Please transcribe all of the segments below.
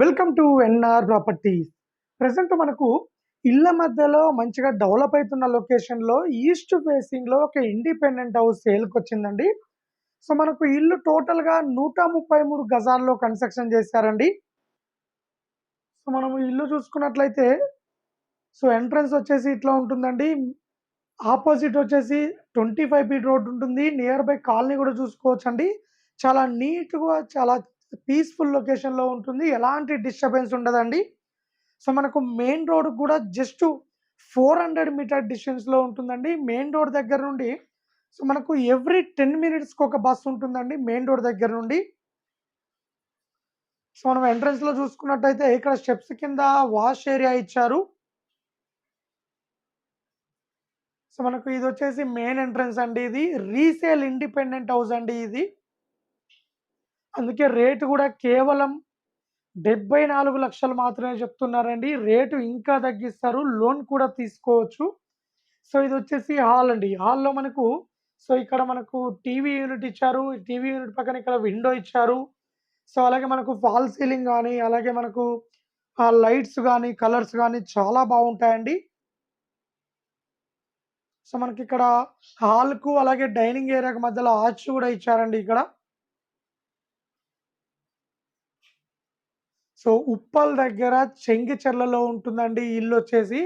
Welcome to NR properties. Present మనకు ఇళ్ళ మధ్యలో మంచిగా డెవలప్ అవుతున్న లొకేషన్లో ఈస్ట్ ఫేసింగ్లో ఒక ఇండిపెండెంట్ హౌస్ సేల్కి వచ్చిందండి సో మనకు ఇల్లు టోటల్గా నూట ముప్పై మూడు గజాల్లో కన్స్ట్రక్షన్ చేశారండి. సో మనము ఇల్లు చూసుకున్నట్లయితే సో ఎంట్రన్స్ వచ్చేసి ఇట్లా ఉంటుందండి. ఆపోజిట్ వచ్చేసి ట్వంటీ ఫైవ్ ఫీట్ రోడ్ ఉంటుంది. నియర్ బై కాలనీ కూడా చూసుకోవచ్చు అండి చాలా నీట్గా చాలా పీస్ఫుల్ లొకేషన్లో ఉంటుంది. ఎలాంటి డిస్టర్బెన్స్ ఉండదండి. సో మనకు మెయిన్ రోడ్ కూడా జస్ట్ ఫోర్ హండ్రెడ్ మీటర్ డిస్టెన్స్లో ఉంటుందండి. మెయిన్ రోడ్ దగ్గర నుండి సో మనకు ఎవ్రీ టెన్ మినిట్స్కి ఒక బస్ ఉంటుందండి మెయిన్ రోడ్ దగ్గర నుండి. సో మనం ఎంట్రన్స్లో చూసుకున్నట్టయితే ఇక్కడ స్టెప్స్ కింద వాష్ ఏరియా ఇచ్చారు. సో మనకు ఇది వచ్చేసి మెయిన్ ఎంట్రన్స్ అండి ఇది. రీసేల్ ఇండిపెండెంట్ హౌస్ అండి ఇది. అందుకే రేటు కూడా కేవలం డెబ్బై నాలుగు లక్షలు మాత్రమే చెప్తున్నారండి. రేటు ఇంకా తగ్గిస్తారు. లోన్ కూడా తీసుకోవచ్చు. సో ఇది వచ్చేసి హాల్ అండి. హాల్లో మనకు సో ఇక్కడ మనకు టీవీ యూనిట్ ఇచ్చారు. టీవీ యూనిట్ పక్కన ఇక్కడ విండో ఇచ్చారు. సో అలాగే మనకు ఫాల్ సీలింగ్ కానీ అలాగే మనకు ఆ లైట్స్ కానీ కలర్స్ కానీ చాలా బాగుంటాయండి. సో మనకి ఇక్కడ హాల్కు అలాగే డైనింగ్ ఏరియాకు మధ్యలో ఆర్చ్ కూడా ఇచ్చారండి ఇక్కడ. సో ఉప్పల్ దగ్గర చెంగిచెర్లలో ఉంటుందండి ఇల్లు వచ్చేసి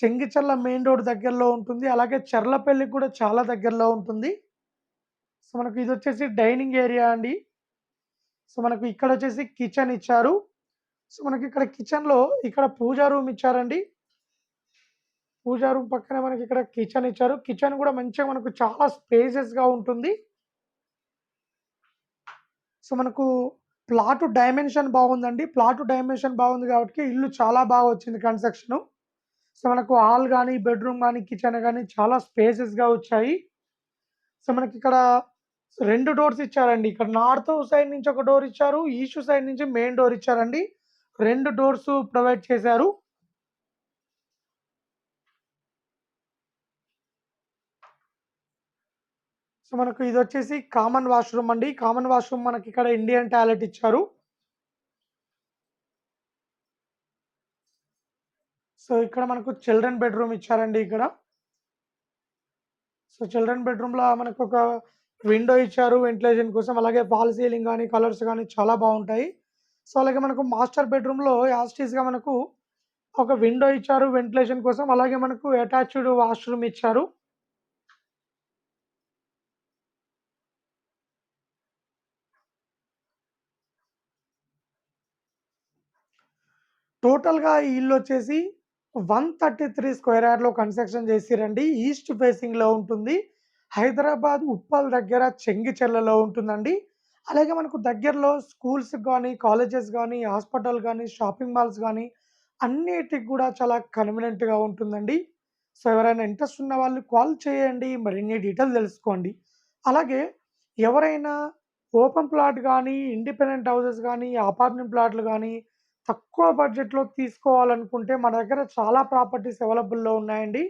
చెంగిచెర్ల మెయిన్ రోడ్ దగ్గరలో ఉంటుంది. అలాగే చెర్లపల్లి కూడా చాలా దగ్గరలో ఉంటుంది. సో మనకు ఇది వచ్చేసి డైనింగ్ ఏరియా అండి. సో మనకు ఇక్కడ వచ్చేసి కిచెన్ ఇచ్చారు. సో మనకి ఇక్కడ కిచెన్లో ఇక్కడ పూజా రూమ్ ఇచ్చారండి. పూజా రూమ్ పక్కనే మనకి ఇక్కడ కిచెన్ ఇచ్చారు. కిచెన్ కూడా మంచిగా మనకు చాలా స్పేసెస్గా ఉంటుంది. సో మనకు ప్లాట్ డైమెన్షన్ బాగుందండి. ప్లాట్ డైమెన్షన్ బాగుంది కాబట్టి ఇల్లు చాలా బాగా వచ్చింది కన్స్ట్రక్షన్. సో మనకు హాల్ కానీ బెడ్రూమ్ కానీ కిచెన్ కానీ చాలా స్పేసెస్గా వచ్చాయి. సో మనకి ఇక్కడ రెండు డోర్స్ ఇచ్చారండి. ఇక్కడ నార్త్ సైడ్ నుంచి ఒక డోర్ ఇచ్చారు ఈస్ట్ సైడ్ నుంచి మెయిన్ డోర్ ఇచ్చారండి. రెండు డోర్స్ ప్రొవైడ్ చేశారు. సో మనకు ఇది వచ్చేసి కామన్ వాష్రూమ్ అండి. కామన్ వాష్రూమ్ మనకి ఇక్కడ ఇండియన్ టాయిలెట్ ఇచ్చారు. సో ఇక్కడ మనకు చిల్డ్రన్ బెడ్రూమ్ ఇచ్చారండి ఇక్కడ. సో చిల్డ్రన్ బెడ్రూమ్లో మనకు ఒక విండో ఇచ్చారు వెంటిలేషన్ కోసం. అలాగే ఫాల్ సీలింగ్ కానీ కలర్స్ కానీ చాలా బాగుంటాయి. సో అలాగే మనకు మాస్టర్ బెడ్రూమ్లో యాస్టీస్గా మనకు ఒక విండో ఇచ్చారు వెంటిలేషన్ కోసం. అలాగే మనకు అటాచ్డ్ వాష్రూమ్ ఇచ్చారు. టోటల్గా ఈ ఇల్లు వచ్చేసి వన్ థర్టీ త్రీ స్క్వేర్ యార్డ్లో కన్స్ట్రక్షన్ చేసిరండి. ఈస్ట్ ఫేసింగ్లో ఉంటుంది. హైదరాబాద్ ఉప్పల్ దగ్గర చెంగిచెర్లలో ఉంటుందండి. అలాగే మనకు దగ్గరలో స్కూల్స్ కానీ కాలేజెస్ కానీ హాస్పిటల్ కానీ షాపింగ్ మాల్స్ కానీ అన్నిటికి కూడా చాలా కన్వీనియంట్గా ఉంటుందండి. సో ఎవరైనా ఇంట్రెస్ట్ ఉన్న వాళ్ళు కాల్ చేయండి. మరిన్ని డీటెయిల్ తెలుసుకోండి. అలాగే ఎవరైనా ఓపెన్ ప్లాట్ కానీ ఇండిపెండెంట్ హౌసెస్ కానీ అపార్ట్మెంట్ ప్లాట్లు కానీ తక్కువ బడ్జెట్‌లో తీసుకోవాలనుకుంటే మన దగ్గర చాలా ప్రాపర్టీస్ అవైలబుల్‌లో ఉన్నాయండి.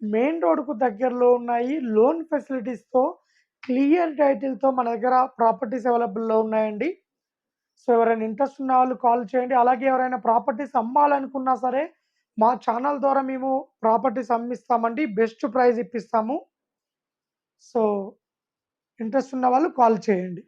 మెయిన్ రోడ్‌కు దగ్గరలో ఉన్నాయి. లోన్ ఫెసిలిటీస్‌తో క్లియర్ టైటిల్‌తో మన దగ్గర ప్రాపర్టీస్ అవైలబుల్‌లో ఉన్నాయండి. సో, ఎవరైనా ఇంట్రెస్ట్ ఉన్న వాళ్ళు కాల్ చేయండి. అలాగే ఎవరైనా ప్రాపర్టీస్ అమ్మాలనుకున్నా సరే మా ఛానల్ ద్వారా మేము ప్రాపర్టీస్ అమ్మిస్తామండి. బెస్ట్ ప్రైస్ ఇప్పిస్తాము. సో, ఇంట్రెస్ట్ ఉన్న వాళ్ళు కాల్ చేయండి.